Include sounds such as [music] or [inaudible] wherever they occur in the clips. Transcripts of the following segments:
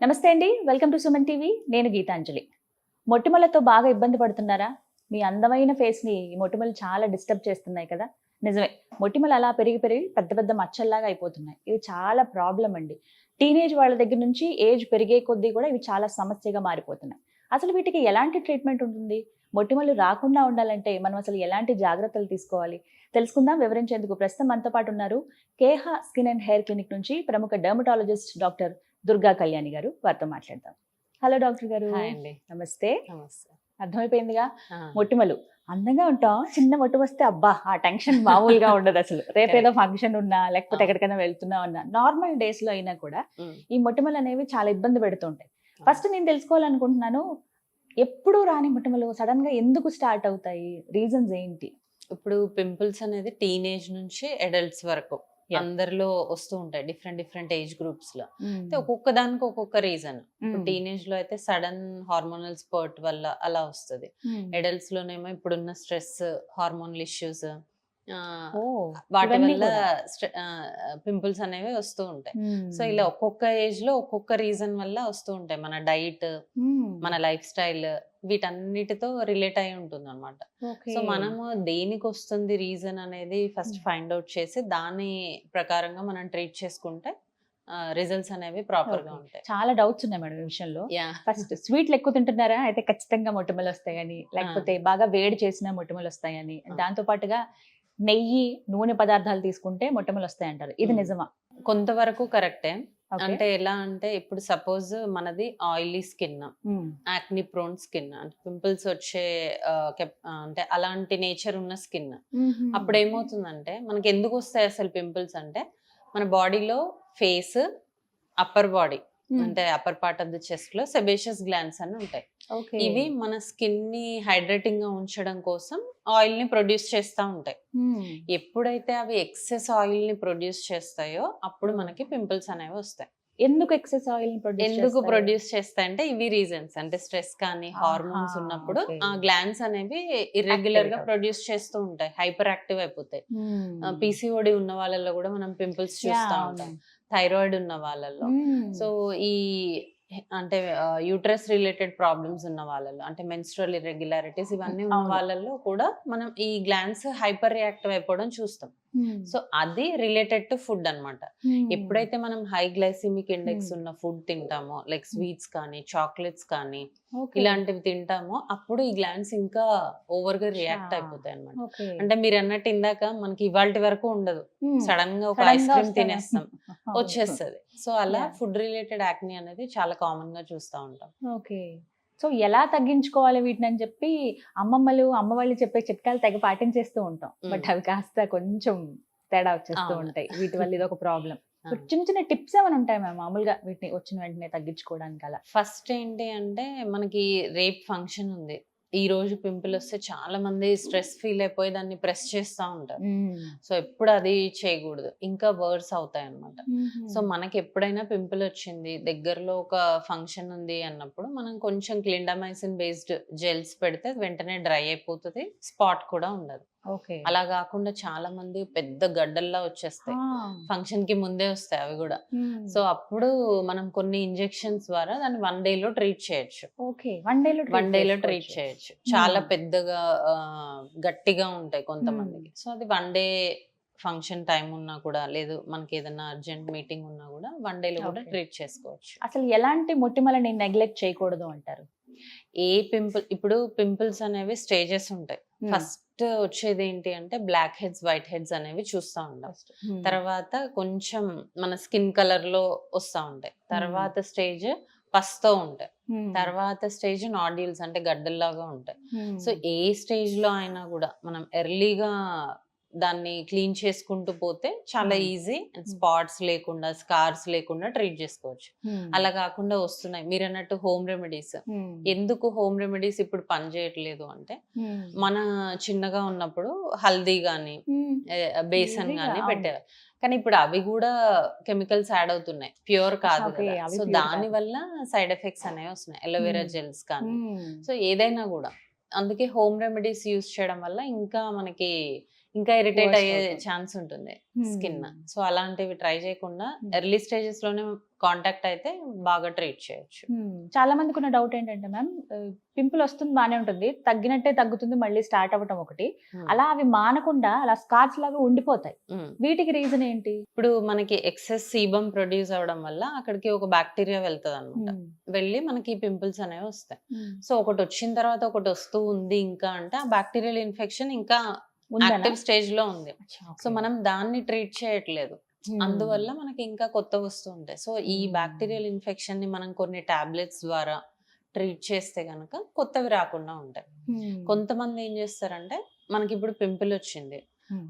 నమస్తే అండి. Welcome to Suman TV. నేను గీతాంజలి. మొటిమలతో బాగా ఇబ్బంది పడుతున్నారా? మీ అందమైన ఫేస్ని ఈ మొటిమలు చాలా డిస్టర్బ్ చేస్తున్నాయి కదా? నిజమే మొటిమలు అలా పెరిగి పెరిగి పెద్ద పెద్ద మచ్చల్లాగా అయిపోతున్నాయి. ఇది చాలా ప్రాబ్లం అండి. టీనేజ్ వాళ్ళ దగ్గర నుంచి ఏజ్ పెరిగే కొద్దీ కూడా ఇవి చాలా సమస్యగా మారిపోతున్నాయి. అసలు వీటికి ఎలాంటి ట్రీట్మెంట్ ఉంటుంది? మొటిమలు రాకుండా ఉండాలంటే మనం అసలు ఎలాంటి జాగ్రత్తలు తీసుకోవాలి? తెలుసుకుందాం వివరించేందుకు ప్రస్తుతం మనతో పాటు ఉన్నారు కేహ స్కిన్ అండ్ హెయిర్ క్లినిక్ నుంచి ప్రముఖ డర్మటాలజిస్ట్ డాక్టర్ దుర్గా కళ్యాణి గారు వారితో మాట్లాడదాం. హలో డాక్టర్ గారు. నమస్తే. నమస్తే. అర్థమైపోయిందిగా? మొటిమలు అందంగా ఉంటాం చిన్న మొట్టు వస్తే అబ్బా ఆ టెన్షన్ మామూలుగా ఉండదు అసలు. [laughs] రేపేదో ఫంక్షన్ ఉన్నా లేకపోతే. ఎక్కడికైనా వెళ్తున్నా ఉన్నా నార్మల్ డేస్లో అయినా కూడా. ఈ మొటిమలు అనేవి చాలా ఇబ్బంది పెడుతుంటాయి. ఫస్ట్ నేను తెలుసుకోవాలనుకుంటున్నాను ఎప్పుడు రాని మొటిమలు సడన్గా ఎందుకు స్టార్ట్ అవుతాయి? రీజన్స్ ఏంటి? ఇప్పుడు పింపుల్స్ అనేది టీనేజ్ నుంచి అడల్ట్స్ వరకు. అందరిలో వస్తూ ఉంటాయి డిఫరెంట్ డిఫరెంట్ ఏజ్ గ్రూప్స్లో Hmm. అయితే ఒక్కొక్క దానికి ఒక్కొక్క రీజన్. టీనేజ్లో అయితే సడన్ హార్మోనల్ స్పర్ట్ వల్ల అలా వస్తుంది Hmm. అడల్ట్స్ లోనేమో ఇప్పుడున్న స్ట్రెస్ హార్మోనల్ ఇష్యూస్ వాటి వల్ల. పింపుల్స్ అనేవి వస్తూ ఉంటాయి. సో ఇలా ఒక్కొక్క ఏజ్లో ఒక్కొక్క రీజన్ వల్ల వస్తూ ఉంటాయి మన డైట్. మన లైఫ్ స్టైల్ వీటన్నిటితో రిలేట్ అయి ఉంటుంది అనమాట. సో మనము దేనికి వస్తుంది రీజన్ అనేది ఫస్ట్. ఫైండ్ అవుట్ చేసి దాని ప్రకారంగా మనం ట్రీట్ చేసుకుంటే రిజల్ట్స్ అనేవి ప్రాపర్గా. ఉంటాయి చాలా డౌట్స్ ఉన్నాయి మేడం ఈ విషయంలో ఫస్ట్ స్వీట్లు ఎక్కువ తింటున్నారా అయితే ఖచ్చితంగా మొటిమలు వస్తాయని లేకపోతే బాగా వేడి చేసిన మొటిమలు వస్తాయని. దాంతో పాటుగా నెయ్యి నూనె పదార్థాలు తీసుకుంటే మొటిమలు వస్తాయి అంటారు ఇది. నిజమా కొంతవరకు కరెక్టే. అంటే ఎలా అంటే ఇప్పుడు సపోజ్ మనది oily skin. Acne prone skin అంటే పింపుల్స్ వచ్చే అంటే అలాంటి నేచర్ ఉన్న స్కిన్. అప్పుడు ఏమవుతుందంటే మనకి ఎందుకు వస్తాయి అసలు పింపుల్స్ అంటే మన బాడీలో ఫేస్ అప్పర్ బాడీ. అంటే అప్పర్ పార్ట్ ఆఫ్ ద చెస్ట్లో సెబేషియస్ గ్లాండ్స్ అని ఉంటాయి. ఇవి మన స్కిన్ని హైడ్రేటింగ్గా ఉంచడం కోసం ఆయిల్ని ప్రొడ్యూస్ చేస్తూ ఉంటాయి. ఎప్పుడైతే అవి ఎక్సెస్ ఆయిల్ని ప్రొడ్యూస్ చేస్తాయో అప్పుడు మనకి పింపుల్స్ అనేవి వస్తాయి. ఎందుకు ఎక్సెస్ ఆయిల్ ఎందుకు ప్రొడ్యూస్ చేస్తాయంటే ఇవి రీజన్స్. అంటే స్ట్రెస్ కానీ హార్మోన్స్ ఉన్నప్పుడు. ఆ గ్లాండ్స్ అనేవి ఇర్రెగ్యులర్గా ప్రొడ్యూస్ చేస్తూ ఉంటాయి. హైపర్ యాక్టివ్ అయిపోతాయి. పీసీఓడి ఉన్న వాళ్ళలో కూడా మనం పింపుల్స్ చూస్తూ ఉంటాం. థైరాయిడ్ ఉన్న వాళ్ళలో సో ఈ అంటే యూట్రస్ రిలేటెడ్ ప్రాబ్లమ్స్ ఉన్న వాళ్ళలో అంటే మెన్స్ట్రల్ ఇర్రెగ్యులారిటీస్ ఇవన్నీ ఉన్న. వాళ్ళలో కూడా మనం ఈ గ్లాన్స్ హైపర్ రియాక్టివ్ అయిపోవడం చూస్తాం. సో అది రిలేటెడ్ టు ఫుడ్ అన్నమాట. ఎప్పుడైతే మనం హై గ్లైసిమిక్ ఇండెక్స్. ఉన్న ఫుడ్ తింటామో లైక్ స్వీట్స్ కానీ చాక్లెట్స్ కానీ ఇలాంటివి తింటామో అప్పుడు ఈ గ్లాన్స్ ఇంకా ఓవర్గా రియాక్ట్. అయిపోతాయి అనమాట అంటే మీరు అన్నట్టు ఇందాక మనకి ఇవాళ వరకు ఉండదు సడన్గా ఒక ఐస్ క్రీమ్. తినేస్తాం [laughs] వచ్చేస్తుంది సో అలా. ఫుడ్ రిలేటెడ్ యాక్ని అనేది చాలా కామన్గా చూస్తూ ఉంటాం ఓకే సో ఎలా తగ్గించుకోవాలి వీటిని అని చెప్పి అమ్మమ్మలు అమ్మ వాళ్ళు చెప్పే చిట్కాలు తెగ పాటించేస్తూ ఉంటాం బట్. అవి కాస్త కొంచెం తేడా వచ్చేస్తూ. ఉంటాయి వీటి వల్ల ఇది ఒక ప్రాబ్లం. చిన్న చిన్న టిప్స్ ఏమైనా ఉంటాయి మ్యామ్? మామూలుగా వీటిని వచ్చిన వెంటనే తగ్గించుకోవడానికి అలా? ఫస్ట్ ఏంటి అంటే మనకి రేప్ ఫంక్షన్ ఉంది. ఈ రోజు పింపుల్ వస్తే చాలా మంది స్ట్రెస్ ఫీల్ అయిపోయి దాన్ని ప్రెస్ చేస్తూ ఉంటారు. సో ఎప్పుడు అది చేయకూడదు. ఇంకా వర్డ్స్ అవుతాయి అన్నమాట సో మనకి ఎప్పుడైనా పింపుల్ వచ్చింది దగ్గరలో ఒక ఫంక్షన్ ఉంది అన్నప్పుడు మనం కొంచెం క్లిండమైసిన్ బేస్డ్ జెల్స్ పెడితే వెంటనే డ్రై అయిపోతుంది స్పాట్ కూడా ఉండదు. అలా కాకుండా చాలా మంది పెద్ద గడ్డల్లా వచ్చేస్తాయి. ఫంక్షన్కి ముందే వస్తాయి అవి కూడా. సో అప్పుడు మనం కొన్ని ఇంజెక్షన్స్ ద్వారా దాన్ని వన్ డే లో ట్రీట్ చేయొచ్చు. వన్ డే లో ట్రీట్ చేయొచ్చు. చాలా. పెద్దగా గట్టిగా ఉంటాయి కొంతమందికి. సో అది వన్ డే ఫంక్షన్ టైం ఉన్నా కూడా లేదు మనకి ఏదైనా అర్జెంట్ మీటింగ్ ఉన్నా కూడా వన్ డే లో కూడా. ట్రీట్ చేసుకోవచ్చు. అసలు ఎలాంటి మొటిమలని నెగ్లెక్ట్ చేయకూడదు అంటారు? ఏ పింపుల్ ఇప్పుడు పింపుల్స్ అనేవి స్టేజెస్ ఉంటాయి. ఫస్ట్ వచ్చేది ఏంటి అంటే బ్లాక్ హెడ్స్ వైట్ హెడ్స్ అనేవి చూస్తూ ఉంటాం. తర్వాత కొంచెం మన స్కిన్ కలర్లో వస్తూ ఉంటాయి. తర్వాత స్టేజ్ పస్తో ఉంటాయి. తర్వాత స్టేజ్ నాడ్యూల్స్ అంటే గడ్డల్లాగా ఉంటాయి. సో ఏ స్టేజ్లో అయినా కూడా మనం ఎర్లీగా దాన్ని క్లీన్ చేసుకుంటూ పోతే చాలా. ఈజీ స్పాట్స్ లేకుండా స్కార్స్ లేకుండా ట్రీట్ చేసుకోవచ్చు. అలా కాకుండా వస్తున్నాయి మీరు అన్నట్టు హోమ్ రెమెడీస్. ఎందుకు హోమ్ రెమెడీస్ ఇప్పుడు పనిచేయట్లేదు అంటే. మన చిన్నగా ఉన్నప్పుడు హల్దీ గాని. బేసన్ గాని. పెట్టేవారు కానీ ఇప్పుడు అవి కూడా కెమికల్స్ యాడ్ అవుతున్నాయి ప్యూర్ కాదు సో దాని. వల్ల సైడ్ ఎఫెక్ట్స్ అనేవి వస్తున్నాయి ఎలోవెరా. జెల్స్ కానీ. సో ఏదైనా కూడా అందుకే హోమ్ రెమెడీస్ యూస్ చేయడం వల్ల ఇంకా మనకి ఇంకా ఇరిటేట్ అయ్యే. ఛాన్స్ ఉంటుంది Hmm. స్కిన్ సో అలాంటివి ట్రై చేయకుండా Hmm. ఎర్లీ స్టేజెస్లోనే కాంటాక్ట్ అయితే బాగా ట్రీట్ చేయొచ్చు Hmm. చాలా మందికి ఉన్న డౌట్ ఏంటంటే మ్యామ్ పింపుల్ వస్తుంది బానే ఉంటుంది తగ్గినట్టే తగ్గుతుంది మళ్ళీ స్టార్ట్ అవ్వటం ఒకటి. అలా అవి మానకుండా అలా స్కార్స్ లాగా ఉండిపోతాయి. వీటికి రీజన్ ఏంటి ఇప్పుడు మనకి ఎక్సెస్ సీబమ్ ప్రొడ్యూస్ అవడం వల్ల అక్కడికి ఒక బ్యాక్టీరియా వెళ్తుంది అనమాట. వెళ్ళి మనకి పింపుల్స్ అనేవి వస్తాయి. సో ఒకటి వచ్చిన తర్వాత ఒకటి వస్తూ ఉంది ఇంకా అంటే ఆ బ్యాక్టీరియల్ ఇన్ఫెక్షన్ ఇంకా? యాక్టివ్ స్టేజ్లో ఉంది సో. మనం దాన్ని ట్రీట్ చేయట్లేదు. అందువల్ల మనకి ఇంకా కొత్త వస్తూ ఉంటాయి సో ఈ. బ్యాక్టీరియల్ ఇన్ఫెక్షన్ని మనం కొన్ని టాబ్లెట్స్ ద్వారా ట్రీట్ చేస్తే గనక కొత్తవి రాకుండా ఉంటాయి. కొంతమంది ఏం చేస్తారంటే మనకి ఇప్పుడు పింపుల్ వచ్చింది.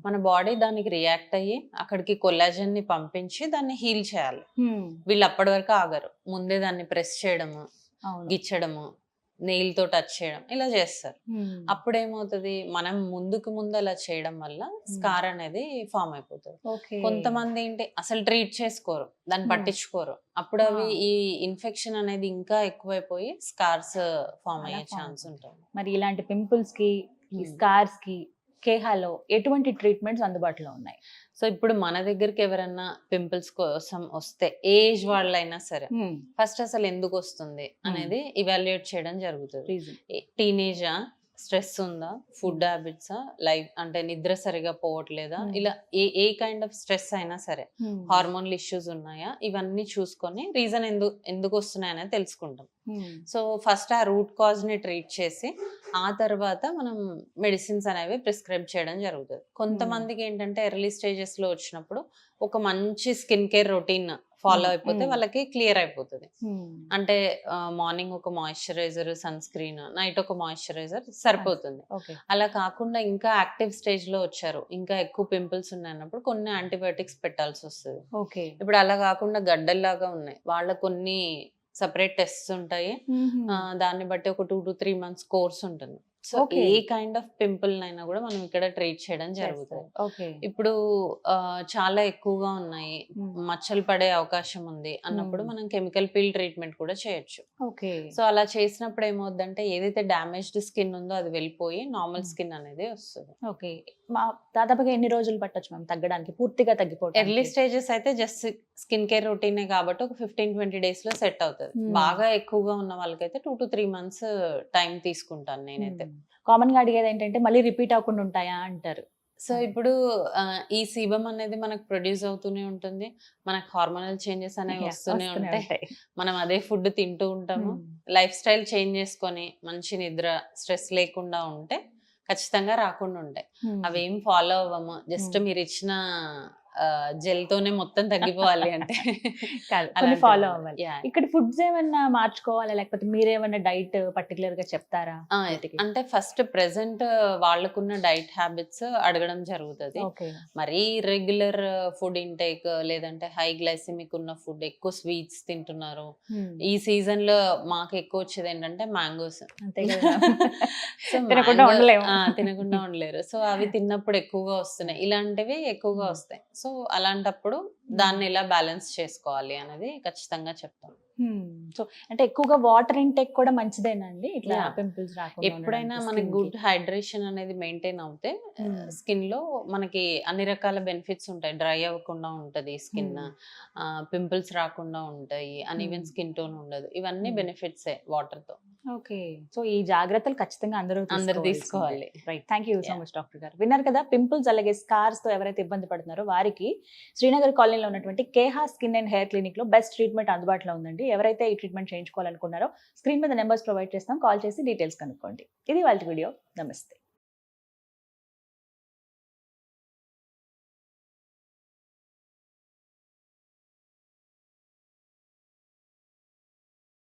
మన బాడీ దానికి రియాక్ట్ అయ్యి అక్కడికి కొల్లాజన్ని పంపించి దాన్ని హీల్ చేయాలి. వీళ్ళు అప్పటి వరకు ఆగరు ముందే దాన్ని ప్రెస్ చేయడము గిచ్చడము నెయిల్తో టచ్ చేయడం ఇలా చేస్తారు. అప్పుడు ఏమవుతుంది మనం ముందుకు ముందు అలా చేయడం వల్ల స్కార్ అనేది ఫామ్ అయిపోతుంది. కొంతమంది ఏంటి అసలు ట్రీట్ చేసుకోరు దాన్ని. పట్టించుకోరు అప్పుడు అవి. ఈ ఇన్ఫెక్షన్ అనేది ఇంకా ఎక్కువైపోయి స్కార్స్ ఫామ్ అయ్యే ఛాన్స్ ఉంటుంది మరి ఇలాంటి పింపుల్స్కి. స్కార్స్కి కేహాలో ఎటువంటి ట్రీట్మెంట్స్ అందుబాటులో ఉన్నాయి? సో ఇప్పుడు మన దగ్గరికి ఎవరైనా పింపుల్స్ కోసం వస్తే ఏజ్ వాళ్ళైనా సరే ఫస్ట్ అసలు ఎందుకు వస్తుంది అనేది ఇవాల్యుయేట్ చేయడం జరుగుతుంది. టీనేజా స్ట్రెస్ ఉందా? ఫుడ్ హ్యాబిట్సా? లైఫ్ అంటే నిద్ర సరిగా పోవట్లేదా. ఇలా ఏ ఏ కైండ్ ఆఫ్ స్ట్రెస్ అయినా సరే హార్మోనల్ ఇష్యూస్ ఉన్నాయా? ఇవన్నీ చూసుకొని రీజన్ ఎందుకు ఎందుకు వస్తున్నాయి అనేది తెలుసుకుంటాం. సో ఫస్ట్ ఆ రూట్ కాజ్ని ట్రీట్ చేసి ఆ తర్వాత మనం మెడిసిన్స్ అనేవి ప్రిస్క్రైబ్ చేయడం జరుగుతుంది. కొంతమందికి ఏంటంటే ఎర్లీ స్టేజెస్లో వచ్చినప్పుడు ఒక మంచి skin care routine follow Hmm. అయిపోతే Hmm. వాళ్ళకి క్లియర్ అయిపోతుంది. అంటే మార్నింగ్ ఒక మాయిశ్చరైజర్ సన్ స్క్రీన్ నైట్ ఒక మాయిశ్చరైజర్ సరిపోతుంది. అలా కాకుండా ఇంకా యాక్టివ్ స్టేజ్లో వచ్చారు. ఇంకా ఎక్కువ పింపుల్స్ ఉన్నాయన్నప్పుడు కొన్ని యాంటీబయాటిక్స్ పెట్టాల్సి వస్తుంది. ఓకే ఇప్పుడు అలా కాకుండా గడ్డల్లాగా ఉన్నాయి. వాళ్ళ కొన్ని సపరేట్ టెస్ట్స్ ఉంటాయి. ఆ, దాన్ని బట్టి ఒక two to three months course ఉంటుంది. సో. ఏ కైండ్ ఆఫ్ పింపుల్ అయినా కూడా మనం ఇక్కడ ట్రీట్ చేయడం జరుగుతుంది. ఓకే. ఇప్పుడు చాలా ఎక్కువగా ఉన్నాయి. మచ్చలు పడే అవకాశం ఉంది అన్నప్పుడు. మనం కెమికల్ పీల్ ట్రీట్మెంట్ కూడా చేయొచ్చు. సో అలా చేసినప్పుడు ఏమవుద్దంటే ఏదైతే డ్యామేజ్డ్ స్కిన్ ఉందో అది వెళ్ళిపోయి నార్మల్. స్కిన్ అనేది వస్తుంది. ఓకే. మా దాదాపుగా ఎన్ని రోజులు పట్టొచ్చు మ్యామ్ తగ్గడానికి? పూర్తిగా తగ్గిపోవడం ఎర్లీ స్టేజెస్ అయితే జస్ట్ స్కిన్ కేర్ రొటీనే కాబట్టి ఒక ఫిఫ్టీన్ ట్వంటీ డేస్లో సెట్ అవుతుంది. Hmm. బాగా ఎక్కువగా ఉన్న వాళ్ళకైతే two to three months time తీసుకుంటాను నేనైతే. కామన్గా అడిగేది ఏంటంటే మళ్ళీ రిపీట్ అవ్వకుండా ఉంటాయా అంటారు. సో ఇప్పుడు ఆ, ఈ సీబమ్ అనేది మనకు ప్రొడ్యూస్ అవుతూనే ఉంటుంది. మనకు హార్మోనల్ చేంజెస్ అనేవి వస్తూనే ఉంటాయి. మనం అదే ఫుడ్ తింటూ ఉంటాము. Hmm. లైఫ్ స్టైల్ చేంజ్ చేసుకొని మంచి నిద్ర స్ట్రెస్ లేకుండా ఉంటే ఖచ్చితంగా రాకుండా ఉంటాయి. అవేం ఫాలో అవ్వము జస్ట్. మీరు ఇచ్చిన జెల్ తోనే మొత్తం తగ్గిపోవాలి అంటే కాదు ఫాలో. అవ్వాలి. ఇక్కడ ఫుడ్స్ ఏమన్నా మార్చుకోవాలా? లేకపోతే మీరేమన్నా డైట్ పర్టికులర్గా చెప్తారా? అంటే ఫస్ట్ ప్రెసెంట్ వాళ్ళకున్న డైట్ హ్యాబిట్స్ అడగడం జరుగుతుంది. మరీ రెగ్యులర్ ఫుడ్ ఇంటేక్ లేదంటే హై గ్లైసిమిక్ ఉన్న ఫుడ్ ఎక్కువ స్వీట్స్ తింటున్నారు. Hmm. ఈ సీజన్లో మాకు ఎక్కువ వచ్చేది ఏంటంటే [laughs] మ్యాంగోస్ తినకుండా ఉండలేరు. సో అవి తిన్నప్పుడు ఎక్కువగా వస్తున్నాయి. ఇలాంటివి ఎక్కువగా Hmm. వస్తాయి. సో అలాంటప్పుడు దాన్ని ఎలా బ్యాలెన్స్ చేసుకోవాలి అనేది ఖచ్చితంగా చెప్తాం సో అంటే ఎక్కువగా వాటర్ ఇంటేక్ కూడా మంచిదేనండి ఇట్లా. పింపుల్స్ రాకుండా ఎప్పుడైనా మనకి గుడ్. హైడ్రేషన్ అనేది మెయింటైన్ అవుతే. స్కిన్లో మనకి అన్ని రకాల బెనిఫిట్స్ ఉంటాయి డ్రై అవ్వకుండా ఉంటది స్కిన్. పింపుల్స్ రాకుండా ఉంటాయి అన్ఈవెన్ Hmm. స్కిన్ టోన్ ఉండదు ఇవన్నీ. బెనిఫిట్స్ వాటర్తో ఓకే. సో ఈ జాగ్రత్తలు ఖచ్చితంగా అందరూ అందరు తీసుకోవాలి. Right thank you so. Much doctor గారు. విన్నారు కదా పింపుల్స్ అలాగే స్కార్స్తో ఎవరైతే ఇబ్బంది పడుతున్నారో వారికి శ్రీనగర్ కాలనీలో ఉన్నటువంటి కేహా స్కిన్ అండ్ హెయిర్ క్లినిక్లో బెస్ట్ ట్రీట్మెంట్ అందుబాటులో ఉందండి. ఎవరైతే ఈ ట్రీట్మెంట్ చేయించుకోవాలనుకున్నారో స్క్రీన్ మీద నెంబర్స్ ప్రొవైడ్ చేస్తాం. కాల్ చేసి డీటెయిల్స్ కనుక్కోండి. ఇది వాళ్ళ వీడియో. నమస్తే.